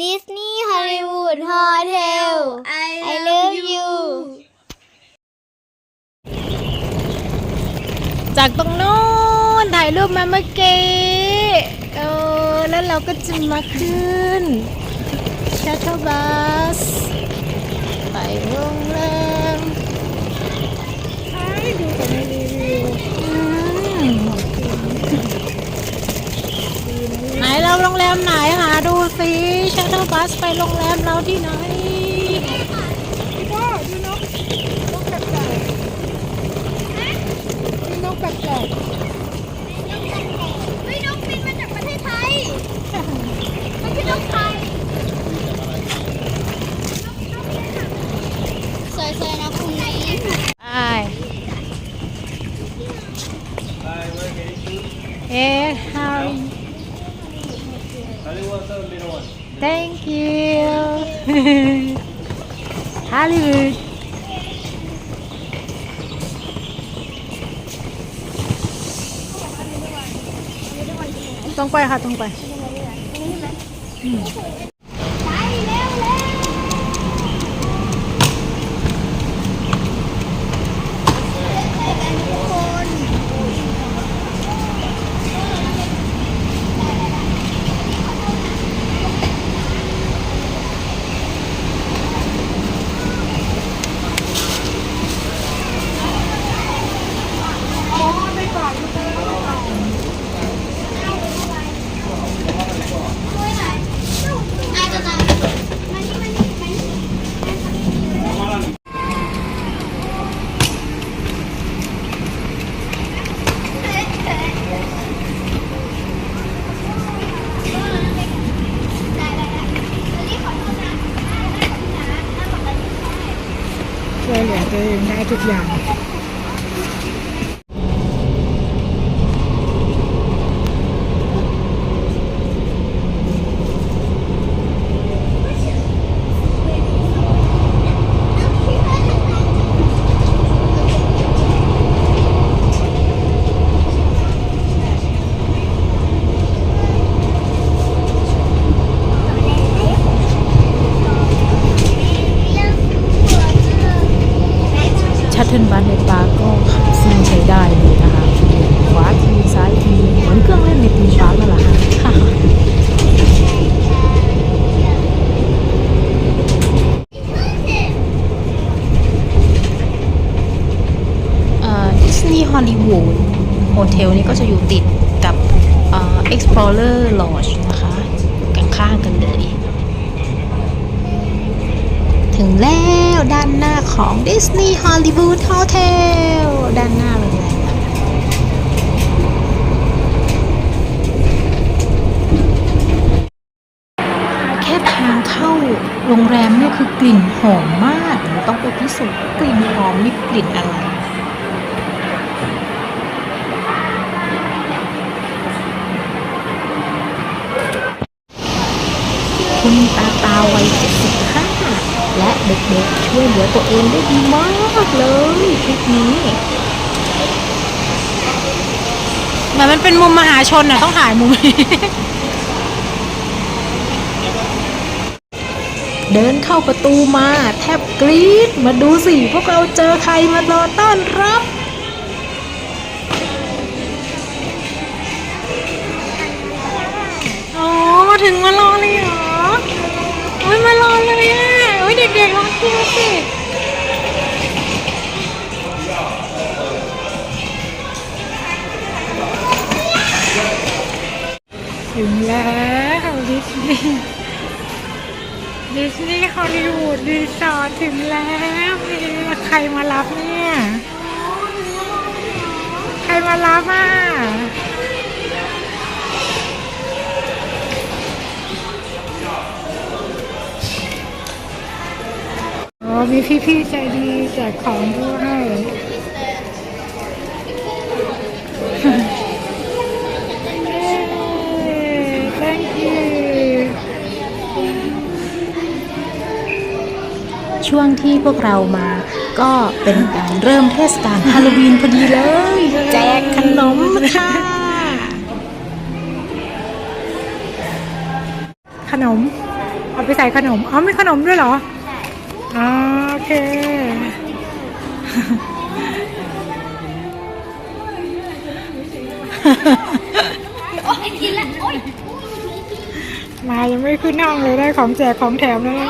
ดิสนีย์ฮอลลีวูดโฮเทล I love you จากตรงโน้นถ่ายรูปมาเมื่อกี้เออแล้วเราก็จะมาขึ้นชัตเตอร์บัสไปโรงแรมให้ดูกันในรีวิวอืมไหน เราโรงแรมไหนหาดูสิชัตเตอร์บัสไปโรงแรมเราที่ไหนพ่อดูนกนกแปลกๆมีนกแปลกๆฮ้ยนกบินมาจากประเทศไทย มันคือนกไทยสวยๆนะคุณนี้ ๆไป เอ๊ะ how thank you Hollywood ตรงไปค่ะ ตรงไป ไปเร็วเร็วทุกคน อาจจะมานี่มานี่มานี่ ช่วยเหลือ ตัวเองได้ทุกอย่าง ชัตเทิลบัสในปาร์คก็ขับซิ่งใช้ได้เลยนะคะขวาทีซ้ายทีเหมือนเครื่องเล่นในตีมปาร์คนั่นแหละค่ะ ดิสนีย์ฮอลลีวูดโฮเทลนี่ก็จะ อยู่ติดกับ Explorer Lodge นะคะกันข้างๆกันเลย ถึงแล้วด้านหน้าของ Disney Hollywood Hotel ด้านหน้าโรงแรมแค่ทางเข้าโรงแรมเนี่ยคือกลิ่นหอมมาก ต้องไปพิสูจน์กลิ่นหอมนี่กลิ่นอะไราตาวัย75และเด็กๆช่วยเหลือตัวเองได้ดีมากเลยคลิปนี้เหมือนมันเป็นมุมมหาชนอะต้องถ่ายมุมนี้เดินเข้าประตูมาแทบกรี๊ดมาดูสิ พวกเราเจอใครมารอต้อนรับ อ๋อ มาถึงมารอเลยเหรอโอ้ยมารอเลยอะโอ้ยเด็กๆรอคิวสิถึงแล้วดิสนีย์ดิสนีย์ฮอลลีวูดรีสอร์ทถึงแล้วนี่ใครมารับเนี่ย ใครมารับอะ มีพี่ๆใจดีแจกของด้วยเย้ thank you ช่วงที่พวกเรามาก็เป็นการเริ่มเทศกาลฮาโลวีนพอดีเลย แจกขนมค่ะ ขนม เอาไปใส่ขนม อ๋อมีขนมด้วยเหรออ๋อ เคโอ้ยกินละโอ้ยมายังไม่ขึ้นห้องเลยได้ของแจกของแถมแล้วนะ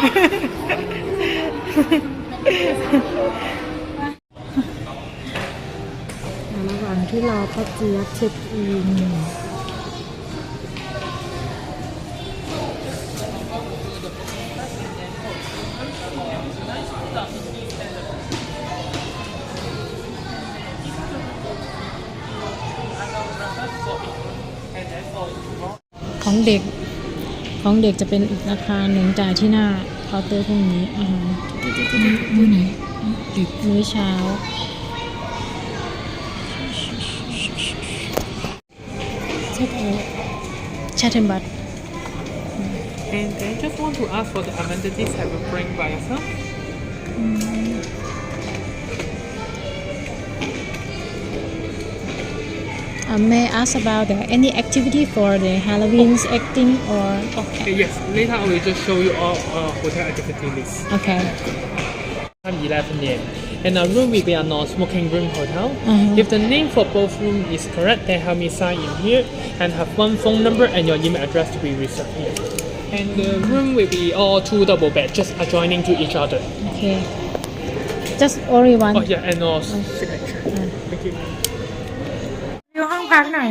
ระหว่างที่รอพ่อเจี๊ยบเช็คอิน เด็ก ของเด็กจะเป็นอีกราคาหนึ่งจ่ายที่หน้าเคาน์เตอร์พวกนี้อาหารมื้อไหนมื้อเช้า เช็คเอาชัตเทนบัต And I just want to ask for the amenities that will bring by yourself. Uh, may I ask about the, any activity for the Halloween's acting or Okay, yes. Later I will just show you all uh, hotel activity list. okay Time 11 a.m. And our room will be a non-smoking room hotel. Mhm. If the name for both room is correct, then help me sign in here and have one phone number and your email address to be reserved here. And the room will be all two double beds, just adjoining to each other. okay just only one Oh yeah, and also signature. Thank you. รีวิวห้องพักหน่อย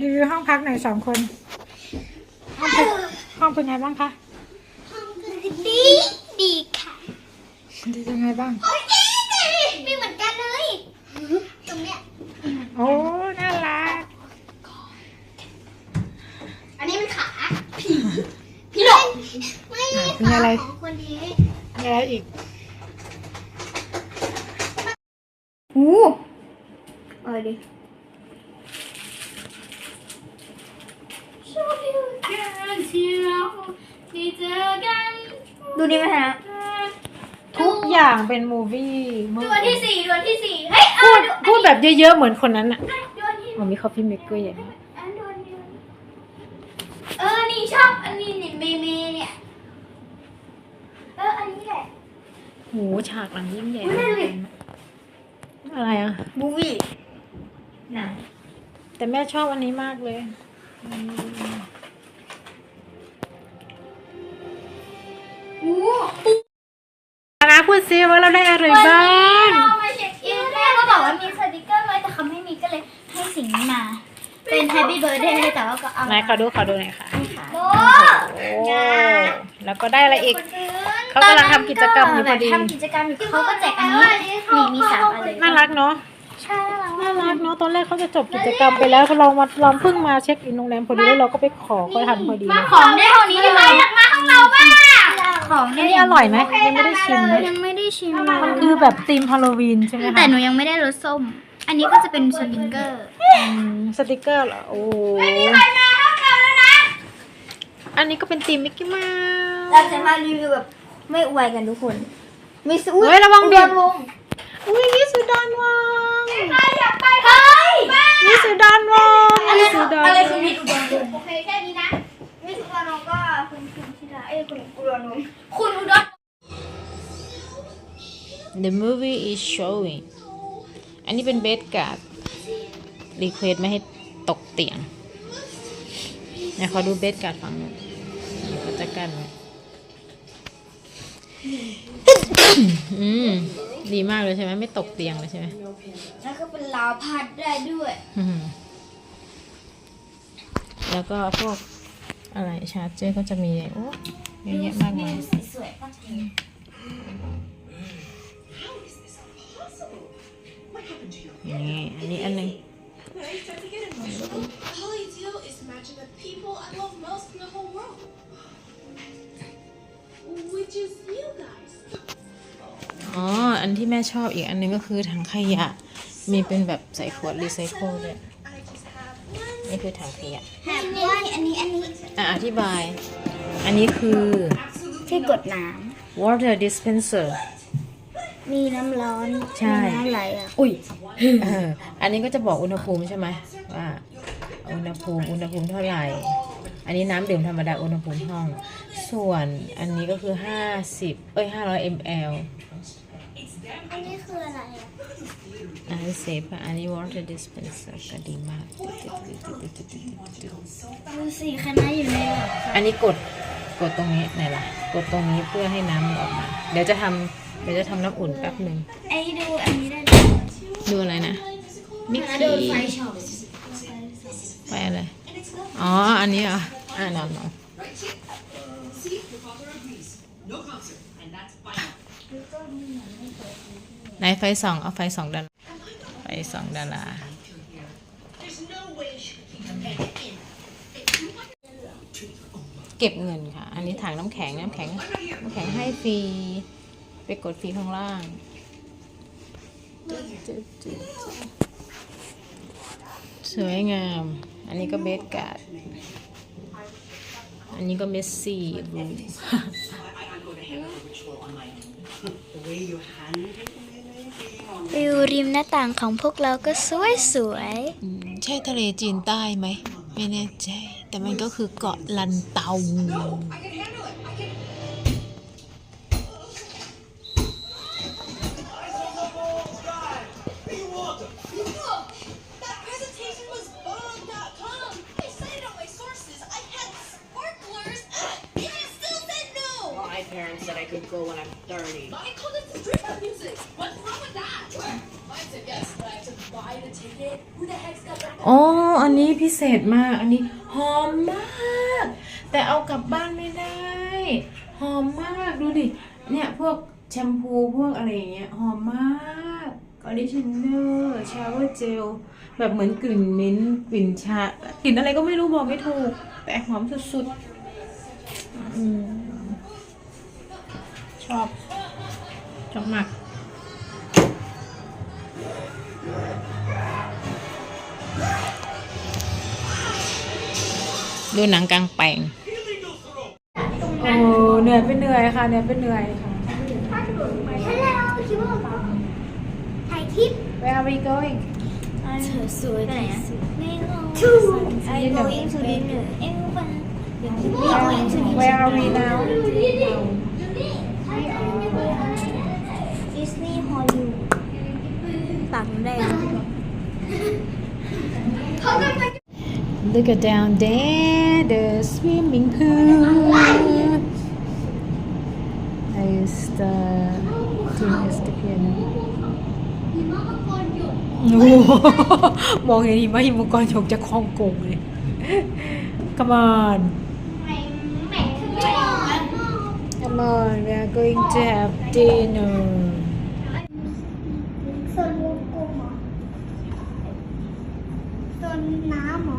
รีวิวห้องพักหน่อยสองคน ห้องเป็นห้องเป็นไงบ้างคะดีดีค่ะดียังไงบ้างโอ้ยดีดีมีเหมือนกันเลย ตรงเนี้ย โอ้ น่ารัก อันนี้มันขาผีพี่หลงไม่มีอะไรของคนนี้มีอะไรอีก หูเออดิชอบอยู่กันที่เราที่เจอกันดูนี่ไหมฮะ ทุกอย่าง เป็นมูวี่ดวนที่สี่ดวนที่สี่เฮ้ยเอพูอดดูพูดแบบเยอะๆเหมือนคนนั้นอะดวนที่ มันมีคอฟฟี่เมกเกอร์อย่างนี้อันดวนนี้เออ นี่ชอบอันนี้นี่เมเมเนี่ย เออ อันนี้แหละ โหฉากหลังยิ่งใหญ่อุ๊ยนั่นดิ อะไรอะมูวี่หนังแต่แม่ชอบอันนี้มากเลยอืมหูนะ แต่ว่าก็เอาไหนขอดูขอดูหน่อยค่ะ โอ้โอ้แล้วก็ได้อะไรอีก เขากำลังทำกิจกรรมอยู่พอดีทำกิจกรรมอยู่เขาก็แจกอันนี้นี่มีสามอันเลยน่ารักเนาะใช่น่ารักน่ารักเนาะตอนแรกเขาจะจบกิจกรรมไปแล้วเรามาเราเพิ่งมาเช็คอินโรงแรมพอดีแล้วเราก็ไปขอเขาทันพอดีเลยของได้เท่านี้เลยอยากมาข้างเราบ้างของอันนี้อร่อยไหมยังไม่ได้ชิมนะยังไม่ได้ชิมมันคือแบบธีมฮาโลวีนใช่ไหมแต่คะหนูยังไม่ได้รสส้ม อันนี้ก็จะเป็นสติกเกอร์อืมสติกเกอร์เหรอ โอ้อันนี้ก็เป็นธีมมิกกี้เมาเราส์จะมารีวิวแบบไม่อวยกันทุกคน มีสูเฮ้ยระวังเดี๋ยววงอุ้ยนี่สุดานวังใครอยากไปเฮ้ยนี่สุดานวังอะไรนี่สุดานอะไรวัคืองมิตรอุดรวงโอเคแค่นี้นะมิตรอุดรวงก็คุณคุณชิดาเอ้ยคุณอุดรวงคุณอุดร The movie is showing อันนี้เป็นเบสการ์ดรีเควสไม่ให้ตกเตียงไหนขอดูเบสการ์ดฝั่งนู้นเขาจะกันไว้อืมดีมากเลยใช่ไหมไม่ตกเตียงเลยใช่ไหมแล้วก็เป็นลาวพัดได้ด้วยอืมแล้วก็พวกอะไรชาร์จเจอร์ก็จะมีโอ้เยอะแยะมากมาย สวยๆมา นี่อันนี้อันหนึง All I do is match with people I love most in the whole world. Which is you guys. อ๋อ อันที่แม่ชอบอีกอันหนึงก็คือถังขยะ มีเป็นแบบใส่ขวดรีไซเคิลด้วย I just have one นี่คือถังขยะแฮปปี้อันนี้อันนี้อะอธิบาย อันนี้คือที่กดน้ water dispenser ำ มีน้ำร้อนใช่ มีน้ำไหลอะอุ้ยเอออันนี้ก็จะบอกอุณหภูมิใช่ไหมว่าอุณหภูมิอุณหภูมิเท่าไหร่ อันนี้น้ำดื่มธรรมดาอุณหภูมิห้อง ส่วนอันนี้ก็คือ 50 เอ้ย 500 ml อันนี้คืออะไรอะอันนี้เซฟอะอันนี้ water dispenser ก็ดีมาก ดูสิคณะอยู่ในแบบอันนี้กดกดตรงนี้ไหนล่ะ กดตรงนี้เพื่อให้น้ำมันออกมา เดี๋ยวจะทำเดี๋ยวจะทำน้ำอุ่นแป๊บหนึ่งไอ้ดูอันนี้ได้ด้วยดูอะไรนะมิกโดนไฟกี้ช็อตไปอะไร อ๋อ อันนี้เหรออ่านอนนอนไหนไฟสอง เอาไฟสองดาราไฟสองดาราเก็บเงินค่ะ อันนี้ถังน้ำแข็งน้ำแข็งน้ำแข็งให้ฟรี ไปกดฟีข้างล่างสวยงาม อันนี้ก็เบสการ์ด อันนี้ก็เมสซี่บูวิวริมหน้าต่างของพวกเราก็สวยสวยใช่ทะเลจีนใต้ไหม ไม่แน่ใจ แต่มันก็คือเกาะลันเตา อ๋อ อันนี้พิเศษมาก อันนี้หอมมาก แต่เอากลับบ้านไม่ได้ หอมมากดูดิ เนี่ยพวกแชมพูพวกอะไรอย่างเงี้ยหอมมากคอนดิชเนอร์ชาวเวอร์เจลแบบเหมือนกลิ่นมิ้นกลิ่นชากลิ่นอะไรก็ไม่รู้บอกไม่ถูก แต่หอมสุดๆอชอบ ชอบมาก ดูหนังกลางแปลงโอ้เหนื่อยเป็นเหนื่อยค่ะเหนื่อยเป็นเหนื่อยค่ะฮัลโหลคิดว่าถ่ายคลิป Where are we going เธอสวยไหนอะไม่รู้ทูไอ้ going to dinner เอ็งฟังเดี๋ยวคิดว่า going to dinner Where are we now ดิสนีย์ฮอลลีวูดตังได้เขากำลัง Look at down there the swimming pool is the thing is the piano โอ้โหมองเห็นหิมะหิมะกรชกจะคล้องกงเลย Come on แหม่แหม่คือไม่ออก Come on we are going to have dinner โซนวงกลมเหรอโซนน้ำหมอ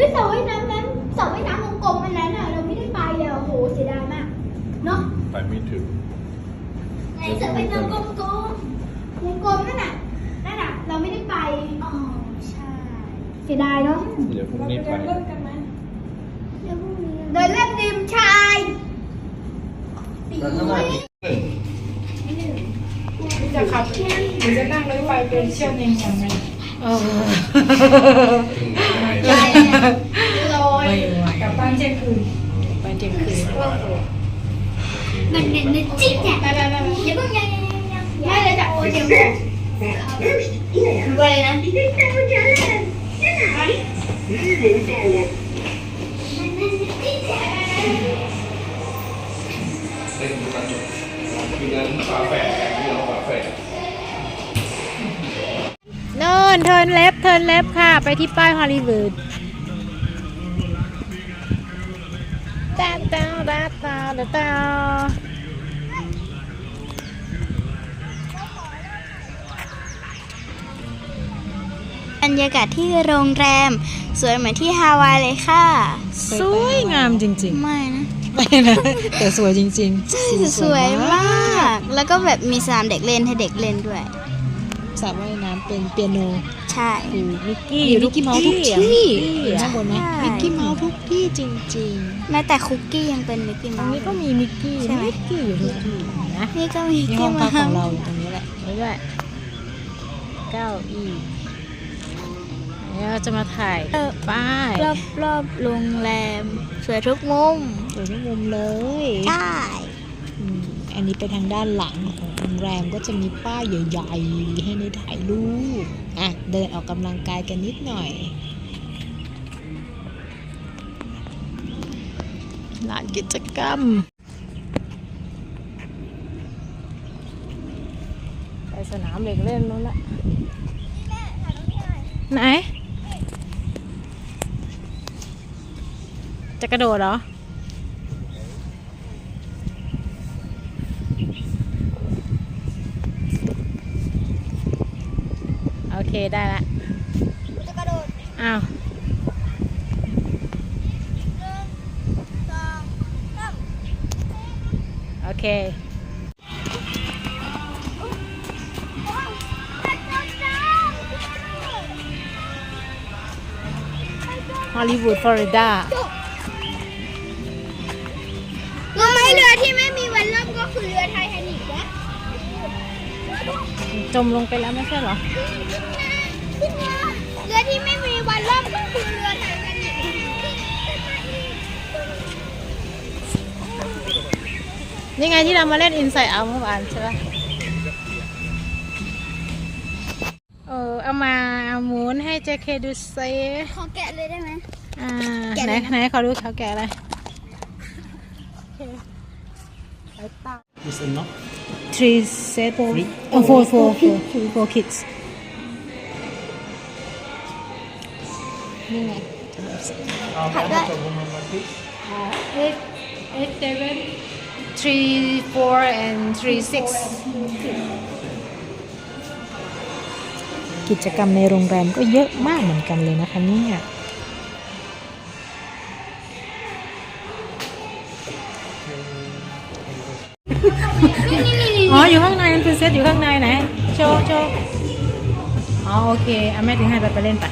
ฮ้ยสระว่ายน้ำนั้นสระว่ายน้ำวงกลมอันนั้นอะเราไม่ได้ไปเลยโอ้โหเสียดายมากเนาะไปไม่ถึงไหนสระว่ายน้ำกลมกลมวงกลมนั่นน่ะนั่นน่ะเราไม่ได้ไปอ๋อใช่เสียดายเนาะเดี๋ยวพรุ่งนี้ไปเดินเล่นริมชายตีจะขับหรือจะนั่งรถไฟเป็นเชี่ยวเองอย่างไรเออ ลอยกลับบ้านเที่ยงคืนบ้านเที่ยงคืนมันเน้นเน้นจิ๊กเนี่ยไปไปไปอย่าเพิ่งยังยังยังยังไม่เลยจ้ะโอ้ยเดี๋ยวคืออะไรนะโน่นเทิร์นเล็บเทิร์นเล็บค่ะ ไปที่ป้ายฮอลลีวูด ตาตาตาตาตาตาบรรยากาศที่โรงแรม สวยเหมือนที่ฮาวายเลยค่ะ สวยงามจริงไม่นะๆไม่นะ แต่สวยจริงๆสวยมาก แล้วก็แบบมีสนามเด็กเล่นให้เด็กเล่นด้วยสระว่ายน้ำเป็นเปียโนใช่อยู่มิกกี้มิกกี้เมาส์ทุกที่อยู่ข้างบนนะใช่ มิกกี้เมาส์ทุกที่จริงแม้แต่คุกกี้ยังเป็นมิกกี้ๆตรงเมาส์นี้ก็มีมิกกี้ใช่ไหม มิกกี้อยู่ทุกที่นะนี่ก็มีนี่มิกห้กี้องพัเมากของเราส์อยู่ตรงนี้แหละนี่ด้วยเก้าอี้นี่เราจะมาถ่ายป้ายรอบรอบๆโรงแรม สวยทุกมุมสวยทุกมุมเลยใช่อืม อันนี้ไปทางด้านหลังของโรงแรมก็จะมีป้ายใหญ่ๆ ให้ในถ่ายรูปอะเดินออกกำลังกายกันนิดหน่อยลานกิจกรรมไปสนามเด็กเล่นนู้นละไหน จะกระโดดเหรอ เคได้ละจะกระโดดอ้าวสองสามโอเคฮอลลีวูดฟลอริดารู้ไหมเรือที่ไม่มีวันล่มก็คือเรือไททานิกนะจมลงไปแล้วไม่ใช่เหรอ นี่ไงที่เรามาเล่น Inside Out เมื่อวานใช่ปะเออเอามาเอาหมุนให้เจเคดูซิขอแกะเลยได้ไหม อ่าแกะไหนเลยนะ ไหนขอดูเขาแกะอะไร Is enough. three set Three? oh four four four four kids นี่ไง Uh, can I have a woman like this? eight eight seven three four and three six กิจกรรมในโรงแรมก็เยอะมากเหมือนกันเลยนะคะเนี่ยอ๋ออยู่ข้างในมันคือเซตอยู่ข้างในไหนโชว์โชว์อ๋อโอเคเอาแม่ถึงให้ไปไปเล่นไป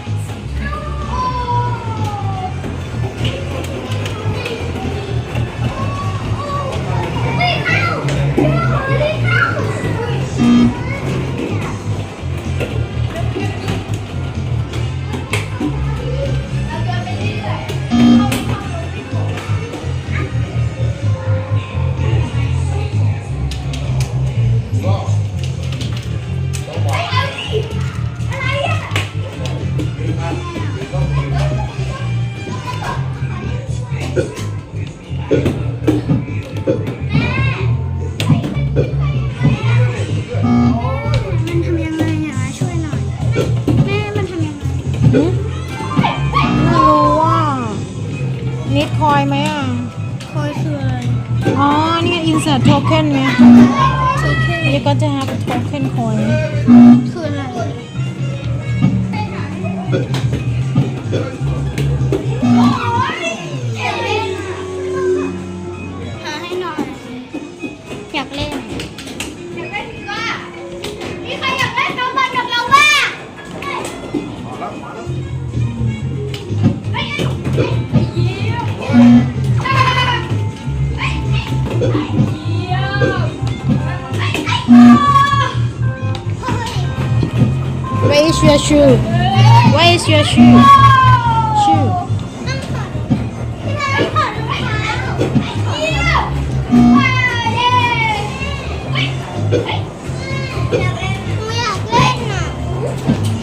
insert token ไหมคือแค่นี่ก็จะ have token coin คืออะไร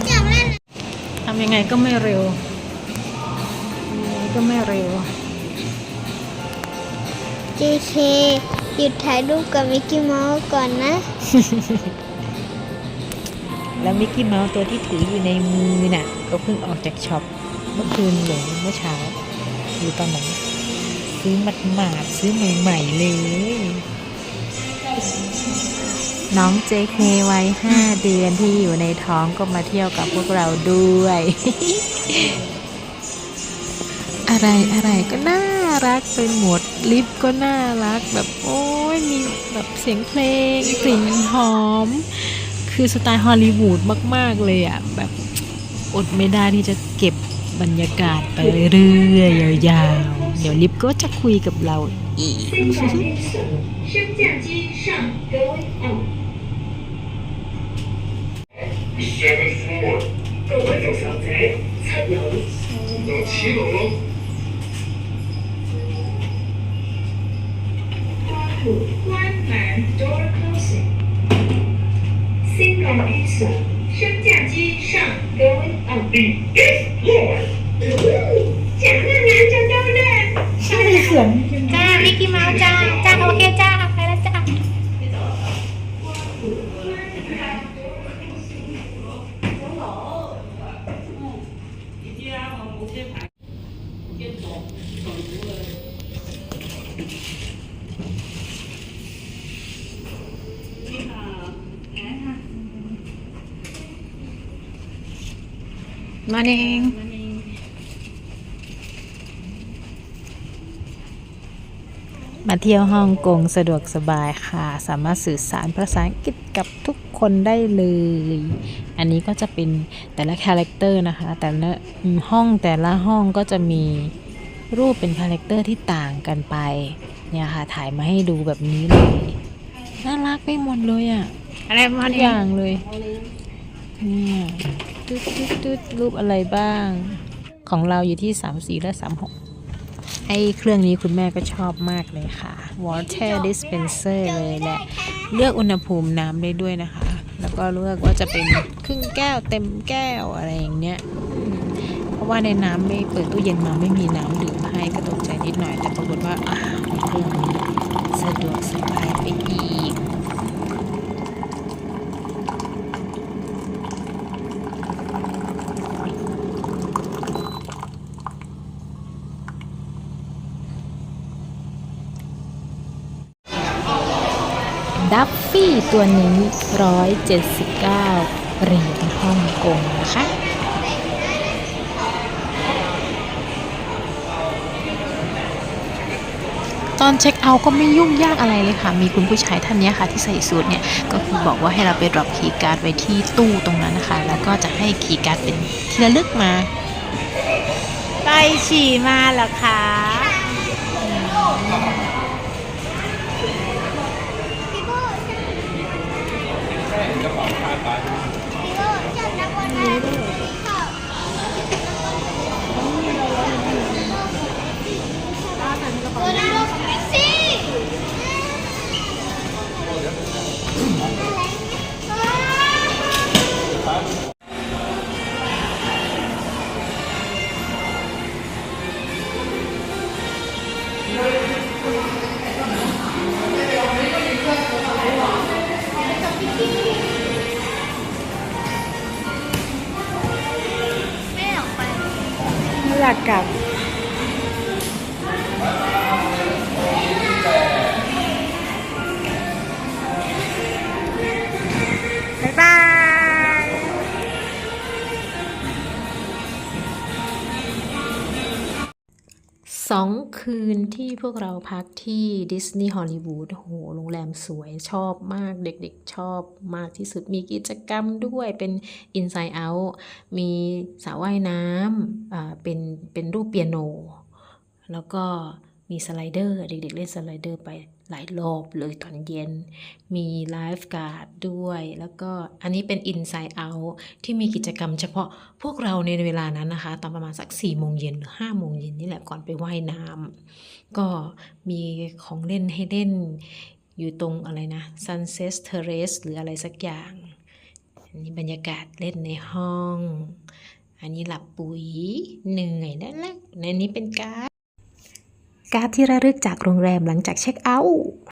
ยากเล่นทำยังไงก็ไม่เร็วยังไงก็ไม่เร็ว JK หยุดถ่ายรูปกับมิกกี้เมาส์ก่อนนะแล้ว มิกกี้เมาส์ตัวที่ถืออยู่ในมือน่ะก็เพิ่งออกจากช็อปเมื่อคืนหรือเมื่อเช้าหรือตอนไหนซื้อมัดหมาดซื้อใหม่ๆเลย น้องเจเควัยห้าเดือนที่อยู่ในท้องก็มาเที่ยวกับพวกเราด้วย อะไรอะไรก็น่ารักไปหมดลิฟต์ก็น่ารักแบบโอ้ยมีแบบเสียงเพลงกลิ่นหอม คือสไตล์ฮอลลีวูดมาก ๆ เลยอะแบบอดไม่ได้ที่จะเก็บบรรยากาศไปเรื่อยยาวๆ เดี๋ยวลิฟก็จะคุยกับเราอีก关门，door closing。Single pizza. Shut down, Jason. Going on the East Floor. 讲那男的对不对？什么意思？对啊，Mickey 猫叫叫猴叫叫。 มาเองมาเที่ยวฮ่องกงสะดวกสบายค่ะ สามารถสื่อสารภาษาอังกฤษกับทุกคนได้เลย อันนี้ก็จะเป็นแต่ละคาแรคเตอร์นะคะ แต่ละอืมห้องแต่ละห้องก็จะมีรูปเป็นคาแรคเตอร์ที่ต่างกันไป เนี่ยค่ะ ถ่ายมาให้ดูแบบนี้เลย น่ารักไปหมดเลยอะ่ะ อะไรมาทุกเนี่อยย่างเลย เนี่ย ตึ๊ดตึ๊ดตึ๊ดรูปอะไรบ้าง ของเราอยู่ที่ 3 4 และ 36 ไอ้เครื่องนี้คุณแม่ก็ชอบมากเลยค่ะ water dispenser เลยแหละ เลือกอุณหภูมิน้ำได้ด้วยนะคะ แล้วก็เลือกว่าจะเป็นครึ่งแก้วเต็มแก้วอะไรอย่างเนี้ยเพราะว่าในน้ำไม่เปิดตู้เย็นมาไม่มีน้ำดื่มให้ก็ตกใจนิดหน่อย แต่ปรากฏว่าอ้าวเครื่องนี้สะดวกสบายไปอีก ดัฟฟี่ตัวนี้ 179เหรียญฮ่องกงนะคะตอนเช็คเอาท์ก็ไม่ยุ่งยากอะไรเลยค่ะ มีคุณผู้ชายท่านนี้ค่ะที่ใส่สูทเนี่ย ก็คือบอกว่าให้เราไปดรอปคีย์การ์ดไว้ที่ตู้ตรงนั้นนะคะ แล้วก็จะให้คีย์การ์ดเป็นที่ระลึกมา ไปฉี่มาเหรอคะ Yeah. พวกเราพักที่ดิสนีย์ฮอลลีวูดโหโรงแรมสวยชอบมากเด็กๆชอบมากที่สุดมีกิจกรรมด้วยเป็น Inside Out มีสระว่ายน้ำอ่าเป็นเป็นรูปเปียโน แล้วก็มีสไลเดอร์ เด็กๆเล่นสไลเดอร์ไป หลายรอบเลยตอนเย็น มีไลฟ์การ์ดด้วย แล้วก็อันนี้เป็น Inside Out ที่มีกิจกรรมเฉพาะพวกเราในเวลานั้นนะคะ ตอนประมาณสัก4ี่โมงเย็นหรือ5้าโมงเย็นนี่แหละก่อนไปว่ายน้ำก็มีของเล่นให้เล่นอยู่ตรงอะไรนะ Sunset Terrace หรืออะไรสักอย่าง อันนี้บรรยากาศเล่นในห้อง อันนี้หลับปุ๋ยเหนื่อยแล้วนะในนี้เป็นการ การ์ดที่ระลึกจากโรงแรมหลังจากเช็คเอาท์